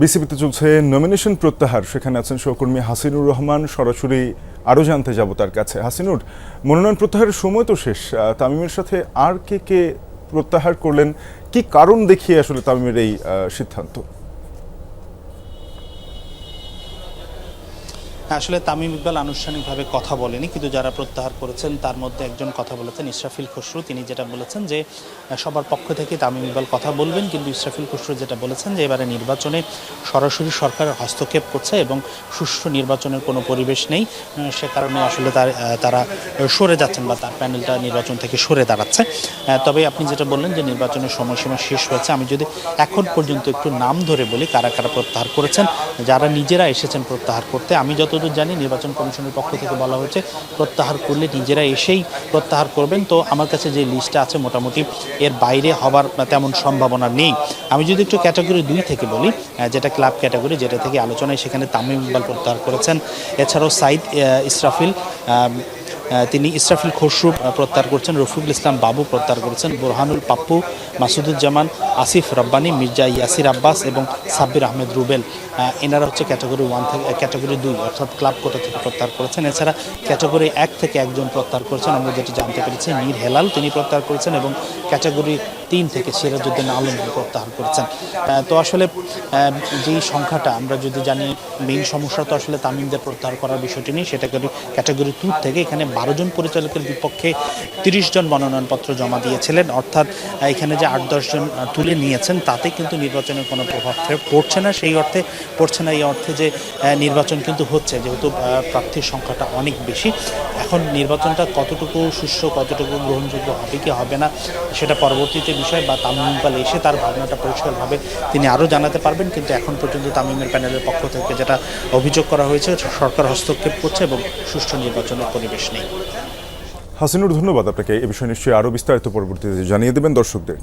বিসিবিতে চলছে নমিনেশন প্রত্যাহার। সেখানে আছেন সহকর্মী হাসিনুর রহমান। সরাসরি আরও জানতে যাব তার কাছে। হাসিনুর, মনোনয়ন প্রত্যাহারের সময় তো শেষ। তামিমের সাথে আর কে কে প্রত্যাহার করলেন? কি কারণ দেখিয়ে আসলে তামিমের এই সিদ্ধান্ত? আসলে তামিম ইকবাল আনুষ্ঠানিকভাবে কথা বলেনি, কিন্তু যারা প্রত্যাহার করেছেন তার মধ্যে একজন কথা বলেছেন ইসরাফিল খসরু। তিনি যেটা বলেছেন যে সবার পক্ষ থেকে তামিম ইকবাল কথা বলবেন, কিন্তু ইসরাফিল খসরু যেটা বলেছেন যে, এবারে নির্বাচনে সরাসরি সরকারের হস্তক্ষেপ করছে এবং সুষ্ঠু নির্বাচনের কোনো পরিবেশ নেই। সে কারণে আসলে তার তারা সরে যাচ্ছেন বা তার প্যানেলটা নির্বাচন থেকে সরে দাঁড়াচ্ছে। তবে আপনি যেটা বললেন যে, নির্বাচনের সময়সীমা শেষ হয়েছে, আমি যদি এখন পর্যন্ত একটু নাম ধরে বলি, কারা কারা প্রত্যাহার করেছেন, যারা নিজেরা এসেছেন প্রত্যাহার করতে, আমি যতদূর জানি নির্বাচন কমিশনের পক্ষ থেকে বলা হয়েছে, প্রত্যাহার করলে নিজেরা এসেই প্রত্যাহার করবেন। তো আমার কাছে যে লিস্টটা আছে মোটামুটি এর বাইরে হবার তেমন সম্ভাবনা নেই। আমি যদি একটু ক্যাটাগরি দুই থেকে বলি যেটা ক্লাব ক্যাটাগরি যেটা থেকে আলোচনায় সেখানে তামিম ইকবাল প্রত্যাহার করেছেন। এছাড়াও সাইদ ইসরাফিল তিনি ইসরাফিল খসরু প্রত্যাহার করছেন। রফিকুল ইসলাম বাবু প্রত্যাহার করেছেন। বোরহানুল পাপ্পু, মাসুদুজ্জামান আসিফ রব্বানি, মির্জা ইয়াসির আব্বাস এবং সাব্বির আহমেদ রুবেল। এনারা হচ্ছে ক্যাটাগরি ওয়ান থেকে ক্যাটাগরি দুই, অর্থাৎ ক্লাব কোটা থেকে প্রত্যাহার করেছেন। এছাড়া ক্যাটাগরি এক থেকে একজন প্রত্যাহার করেছেন। আমরা যেটি জানতে পেরেছি, মীর হেলাল তিনি প্রত্যাহার করেছেন এবং ক্যাটাগরি তিন থেকে সিরাজউদ্দিন আলম প্রত্যাহার করেছেন। তো আসলে যেই সংখ্যাটা আমরা যদি জানি মেইন সমস্যা তো আসলে তামিমদের প্রত্যাহার করার বিষয়টি নেই। সেটা ক্যাটাগরি টু থেকে এখানে বারো জন পরিচালকের বিপক্ষে তিরিশ জন মনোনয়নপত্র জমা দিয়েছিলেন। অর্থাৎ এখানে যে আট দশজন তুলে নিয়েছেন, তাতে কিন্তু নির্বাচনের কোনো প্রভাব পড়ছে না। সেই অর্থে, পড়ছে না এই অর্থে যে নির্বাচন কিন্তু হচ্ছে, যেহেতু প্রার্থীর সংখ্যাটা অনেক বেশি। এখন নির্বাচনটা কতটুকু সুষ্ঠু, কতটুকু গ্রহণযোগ্য হবে কি হবে না, সেটা পরবর্তীতে বিষয়, বা তামিম ইকবাল এসে তার ভাবনাটা পরিষ্কারভাবে তিনি আরও জানাতে পারবেন। কিন্তু এখন পর্যন্ত তামিমের প্যানেলের পক্ষ থেকে যেটা অভিযোগ করা হয়েছে সরকার হস্তক্ষেপ করছে এবং সুষ্ঠু নির্বাচনের পরিবেশ নেই। হাসিনুর, ধন্যবাদ আপনাকে। এ বিষয়ে নিশ্চয়ই আরও বিস্তারিত পরবর্তীতে জানিয়ে দেবেন দর্শকদের।